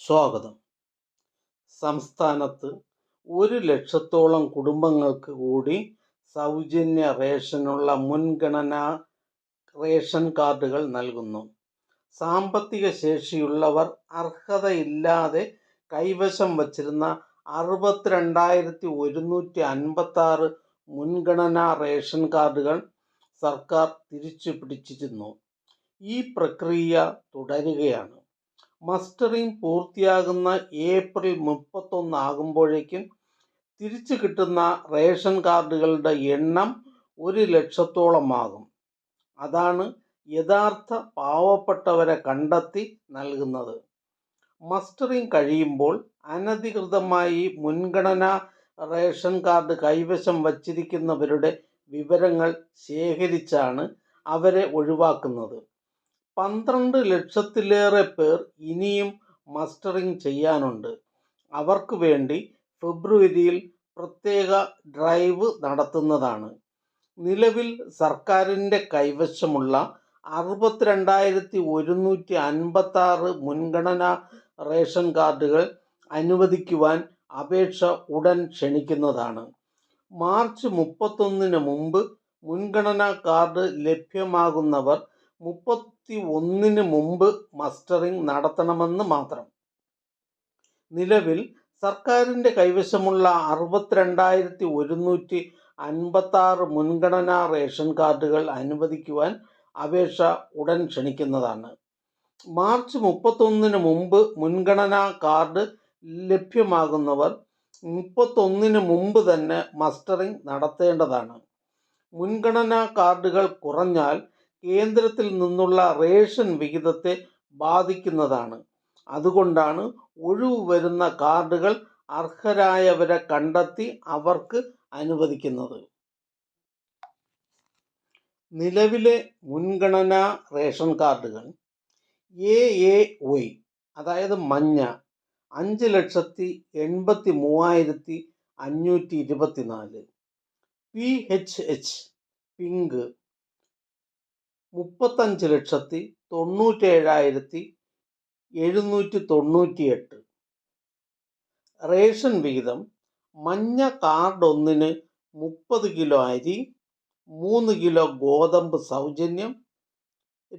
സ്വാഗതം. സംസ്ഥാനത്ത് ഒരു ലക്ഷത്തോളം കുടുംബങ്ങൾക്ക് കൂടി സൗജന്യ റേഷനുള്ള മുൻഗണന റേഷൻ കാർഡുകൾ നൽകുന്നു. സാമ്പത്തിക ശേഷിയുള്ളവർ അർഹതയില്ലാതെ കൈവശം വച്ചിരുന്ന അറുപത്തിരണ്ടായിരത്തി ഒരുന്നൂറ്റി അൻപത്താറ് മുൻഗണനാ റേഷൻ കാർഡുകൾ സർക്കാർ തിരിച്ചു പിടിച്ചിരുന്നു ഈ പ്രക്രിയ തുടരുകയാണ്. മസ്റ്ററിംഗ് പൂർത്തിയാകുന്ന ഏപ്രിൽ മുപ്പത്തൊന്ന് ആകുമ്പോഴേക്കും തിരിച്ചു കിട്ടുന്ന റേഷൻ കാർഡുകളുടെ എണ്ണം ഒരു ലക്ഷത്തോളമാകും. അതാണ് യഥാർത്ഥ പാവപ്പെട്ടവരെ കണ്ടെത്തി നൽകുന്നത്. മസ്റ്ററിംഗ് കഴിയുമ്പോൾ അനധികൃതമായി മുൻഗണന റേഷൻ കാർഡ് കൈവശം വച്ചിരിക്കുന്നവരുടെ വിവരങ്ങൾ ശേഖരിച്ചാണ് അവരെ ഒഴിവാക്കുന്നത്. പന്ത്രണ്ട് ലക്ഷത്തിലേറെ പേർ ഇനിയും മസ്റ്ററിംഗ് ചെയ്യാനുണ്ട്. അവർക്ക് വേണ്ടി ഫെബ്രുവരിയിൽ പ്രത്യേക ഡ്രൈവ് നടത്തുന്നതാണ്. നിലവിൽ സർക്കാരിന്റെ കൈവശമുള്ള അറുപത്തിരണ്ടായിരത്തി ഒരുന്നൂറ്റി അൻപത്താറ് മുൻഗണനാ റേഷൻ കാർഡുകൾ അനുവദിക്കുവാൻ അപേക്ഷ ഉടൻ ക്ഷണിക്കുന്നതാണ്. മാർച്ച് മുപ്പത്തൊന്നിന് മുമ്പ് മുൻഗണനാ കാർഡ് ലഭ്യമാകുന്നവർ മുപ്പത്തി ഒന്നിന് മുമ്പ് മസ്റ്ററിംഗ് നടത്തണമെന്ന് മാത്രം. നിലവിൽ സർക്കാരിന്റെ കൈവശമുള്ള അറുപത്തിരണ്ടായിരത്തി ഒരുന്നൂറ്റി അൻപത്താറ് മുൻഗണനാ റേഷൻ കാർഡുകൾ അനുവദിക്കുവാൻ അപേക്ഷ ഉടൻ ക്ഷണിക്കുന്നതാണ്. മാർച്ച് മുപ്പത്തൊന്നിന് മുമ്പ് മുൻഗണനാ കാർഡ് ലഭ്യമാകുന്നവർ മുപ്പത്തൊന്നിന് മുമ്പ് തന്നെ മസ്റ്ററിംഗ് നടത്തേണ്ടതാണ്. മുൻഗണനാ കാർഡുകൾ കുറഞ്ഞാൽ കേന്ദ്രത്തിൽ നിന്നുള്ള റേഷൻ വിഹിതത്തെ ബാധിക്കുന്നതാണ്. അതുകൊണ്ടാണ് ഒഴിവ് വരുന്ന കാർഡുകൾ അർഹരായവരെ കണ്ടെത്തി അവർക്ക് അനുവദിക്കുന്നത്. നിലവിലെ മുൻഗണനാ റേഷൻ കാർഡുകൾ എ എ ഒയ് അതായത് മഞ്ഞ അഞ്ച് ലക്ഷത്തി എൺപത്തി മൂവായിരത്തി അഞ്ഞൂറ്റി ഇരുപത്തിനാല്. പി എച്ച് എച്ച് പിങ്ക് മുപ്പത്തഞ്ച് ലക്ഷത്തി തൊണ്ണൂറ്റേഴായിരത്തി എഴുന്നൂറ്റി തൊണ്ണൂറ്റിയെട്ട്. റേഷൻ വിഹിതം മഞ്ഞ കാർഡ് ഒന്നിന് മുപ്പത് കിലോ അരി മൂന്ന് കിലോ ഗോതമ്പ് സൗജന്യം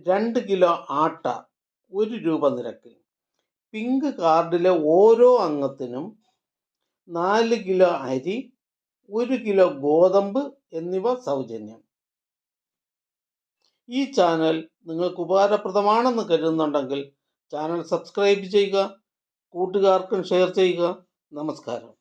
രണ്ട് കിലോ ആട്ട ഒരു രൂപ നിരക്കിൽ. പിങ്ക് കാർഡിലെ ഓരോ അംഗത്തിനും നാല് കിലോ അരി ഒരു കിലോ ഗോതമ്പ് എന്നിവ സൗജന്യം. ഈ ചാനൽ നിങ്ങൾക്ക് ഉപകാരപ്രദമാണെന്ന് കരുതുന്നുണ്ടെങ്കിൽ ചാനൽ സബ്സ്ക്രൈബ് ചെയ്യുക കൂട്ടുകാർക്കും ഷെയർ ചെയ്യുക. നമസ്കാരം.